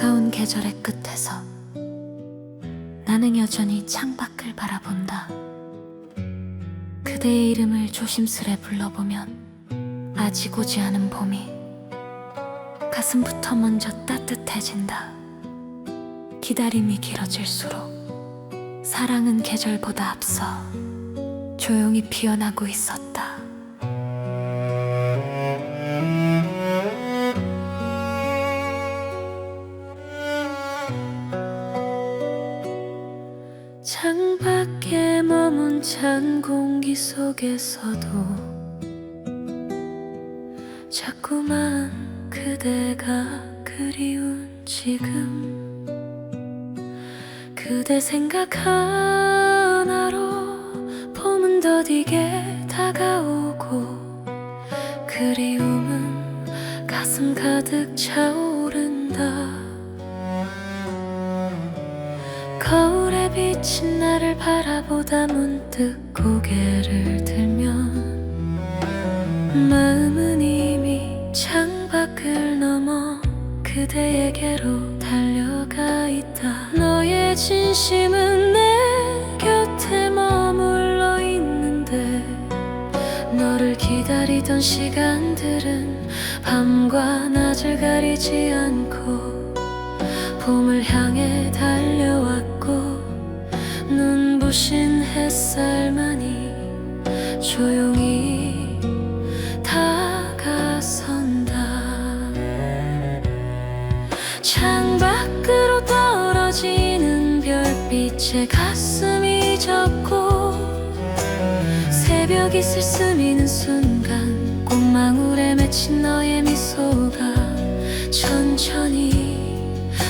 차가운 계절의 끝에서 나는 여전히 창밖을 바라본다. 그대의 이름을 조심스레 불러보면 아직 오지 않은 봄이 가슴부터 먼저 따뜻해진다. 기다림이 길어질수록 사랑은 계절보다 앞서 조용히 피어나고 있었다. 찬 공기 속에서도 자꾸만 그대가 그리운 지금 그대 생각 하나로 봄은 더디게 다가오고 그리움은 가슴 가득 차오른다 비친 나를 바라보다 문득 고개를 들면 마음은 이미 창밖을 넘어 그대에게로 달려가 있다. 너의 진심은 내 곁에 머물러 있는데 너를 기다리던 시간들은 밤과 낮을 가리지 않고 봄을 향해 달려왔고 눈 부신 햇살만이 조용히 다가선다. 창 밖으로 떨어지는 별빛에 가슴이 젖고 새벽이 스스미는 순간 꽃망울에 맺힌 너의 미소가 천천히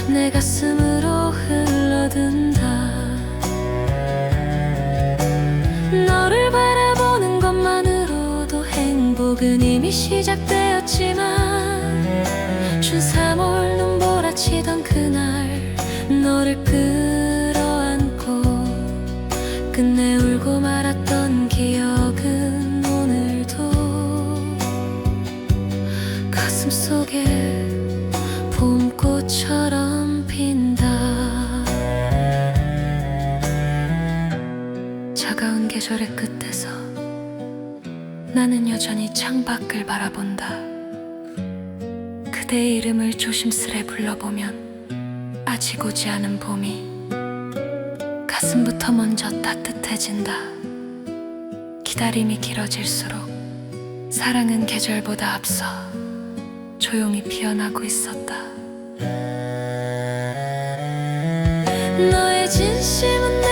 내 가슴으로 흘러든 시작되었지만 준 3월 눈보라치던 그날 너를 끌어안고 끝내 울고 말았던 기억은 오늘도 가슴 속에 봄꽃처럼 핀다. 차가운 계절의 끝에서 나는 여전히 창밖을 바라본다 그대의 이름을 조심스레 불러보면 아직 오지 않은 봄이 가슴부터 먼저 따뜻해진다 기다림이 길어질수록 사랑은 계절보다 앞서 조용히 피어나고 있었다. 너의 진심은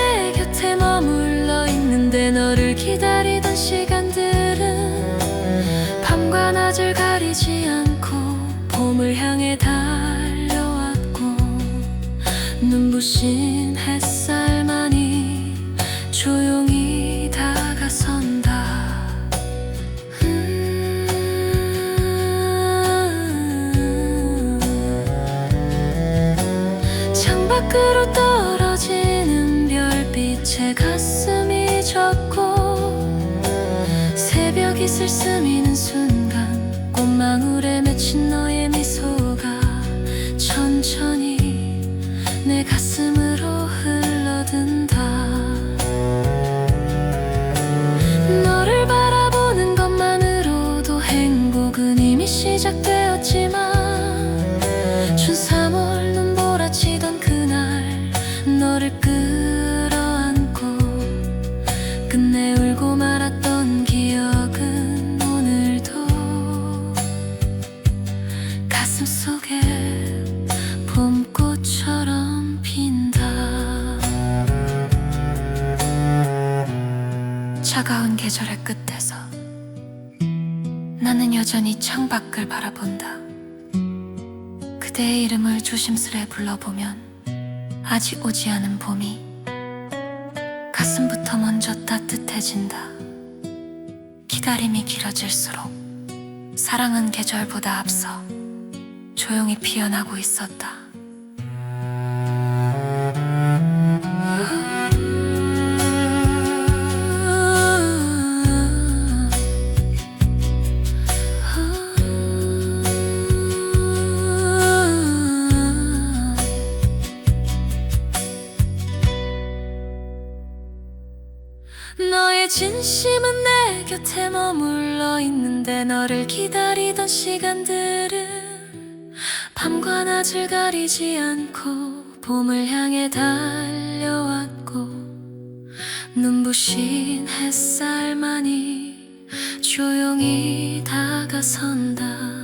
눈부신 햇살만이 조용히 다가선다. 창밖으로 떨어지는 별빛에 가슴이 젖고 새벽이 슬스미는 순간 꽃망울에 맺힌 너의 시작되었지만 준 3월 눈보라치던 그날 너를 끌어안고 끝내 울고 말았던 기억은 오늘도 가슴 속에 봄꽃처럼 핀다. 차가운 계절의 끝에서 나는 여전히 창밖을 바라본다. 그대의 이름을 조심스레 불러보면 아직 오지 않은 봄이 가슴부터 먼저 따뜻해진다. 기다림이 길어질수록 사랑은 계절보다 앞서 조용히 피어나고 있었다. 곁에 머물러 있는데 너를 기다리던 시간들은 밤과 낮을 가리지 않고 봄을 향해 달려왔고 눈부신 햇살만이 조용히 다가선다